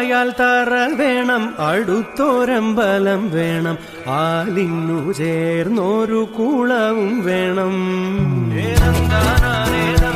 ആയാൽ തറൽ വേണം അടുത്തോരമ്പലം വേണം ആലിന്നു ചേർന്നൊരു കുളവും വേണം. ഏനന്താനേതാ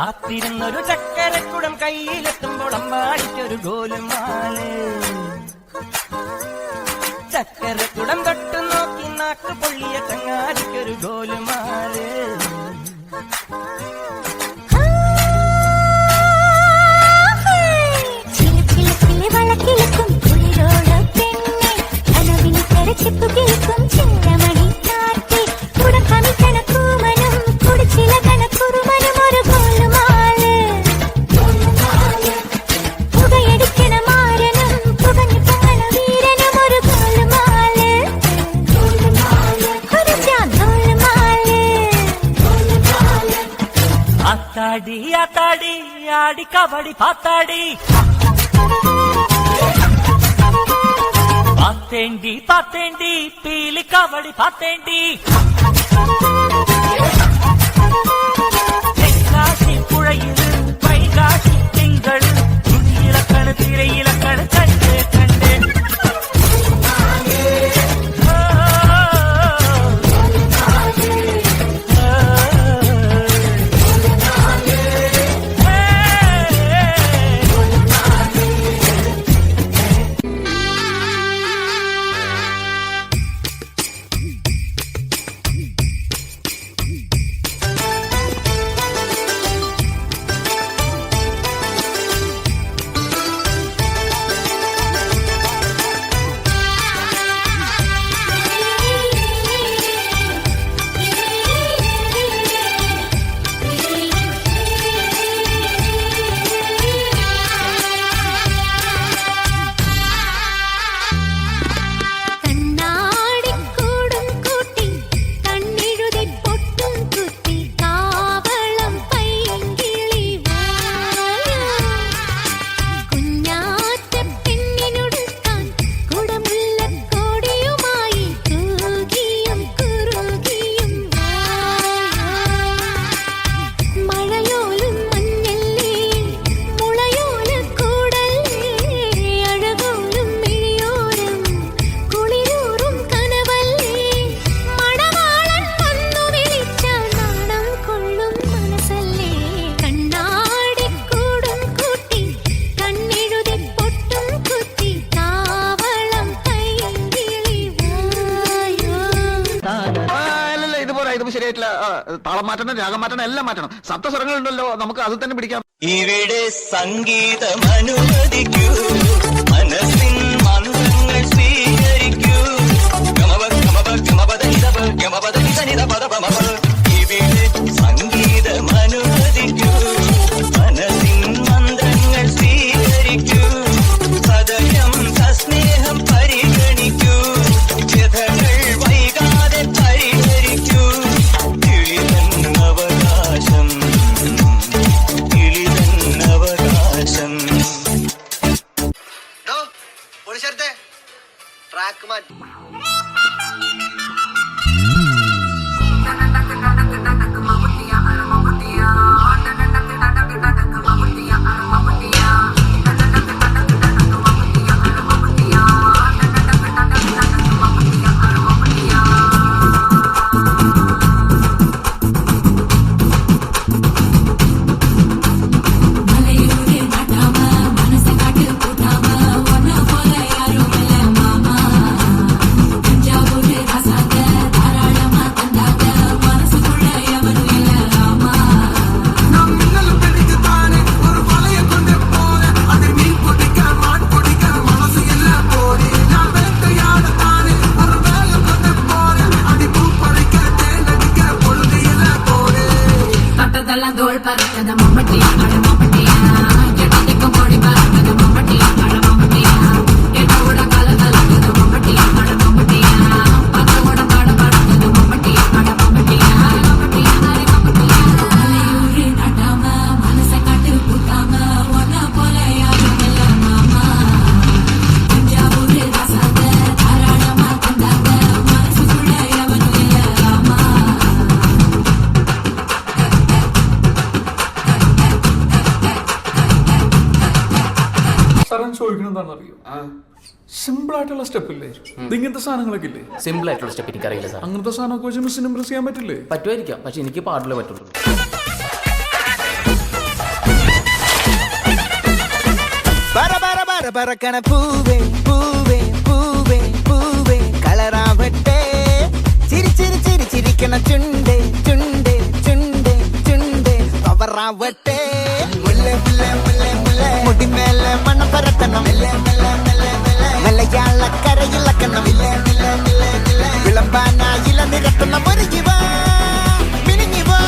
കാത്തിരുന്നൊരു ചക്കരക്കുടം കയ്യിലെത്തുമ്പോൾ അമ്പാടിക്കൊരു ഗോലും ഗോലുമാൽ. ചക്കരക്കുടം തൊട്ടു നോക്കി നാക്ക് പൊള്ളിയ തങ്ങാടിക്കൊരു ഗോലുമാൽ. വളക്കിലക്കും കുളിരോള പെണ്ണെ അനവിന് அடி அத்தாடி ஆடி கபடி பார்த்தாடி பார்த்தேண்டி பார்த்தேண்டி பீலி கபடி பார்த்தேண்டி தென்காசி புழையில் வைகாசி திங்கள் இலக்கண திரை இலக்கண താളമാറ്റണം രാഗം മാറ്റണം എല്ലാം മാറ്റണം. സപ്തസ്വരങ്ങളുണ്ടല്ലോ നമുക്ക് അത് തന്നെ പിടിക്കാം. ഇവിടെ സംഗീതമനുഭവം God. பறந்ததெல்லாம் தோல் பறந்தத மம்மட்டி மடமா എന്താണെന്ന് അറിയോ സിമ്പിൾ ആയിട്ടുള്ള സ്റ്റെപ്പ് ഇല്ലേ ഇങ്ങനത്തെ സാധനങ്ങളൊക്കെ ഇല്ലേ? സിമ്പിൾ ആയിട്ടുള്ള സ്റ്റെപ്പ് എനിക്കറിയില്ല സാർ അങ്ങനത്തെ സാധനമൊക്കെ വെച്ച് മിസ്സിന് ഇംപ്രസ് ചെയ്യാൻ പറ്റില്ലേ? പറ്റുമായിരിക്കാം. പക്ഷെ എനിക്ക് പാടില്ല പറ്റുള്ളൂ. പറ പറ പറ പറക്കണ പൂവേ പൂവേ പൂവേ പൂവേ കളറാവട്ടെ. ചിരി ചിരി ചിരി ചിരിക്കണ ചുണ്ടേ ചുണ്ടേ ചുണ്ടേ ചുണ്ടേ இலக்கணம் மலையாள கரை இலக்கணம் விளம்பானா இல நிறத்தனம் முருகிவா மினுங்கிவா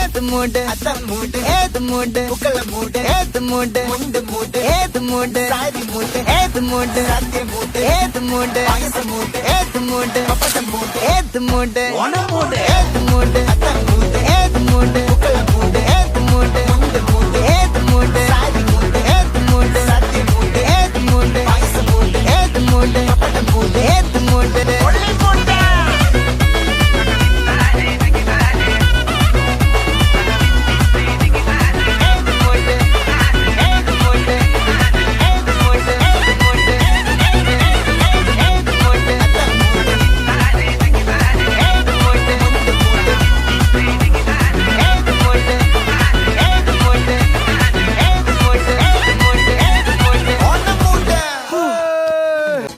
ஏது மூடு அத்தம் மூடு ஏது மூடு புக்கள மூடு ஏது மூடு முண்டு மூடு ஏது மூடு சாரி மூடு ஏது மூடு சத்திய மூடு ஏது மூடு பாயச மூடு ஏது மூடு பப்படம் மூடு ஏது மூடு ஒண மூடு ஏது மூடு அத்தம் மூடு ஏது மூடு புக்கள மூடு மூடேத்து மூடு.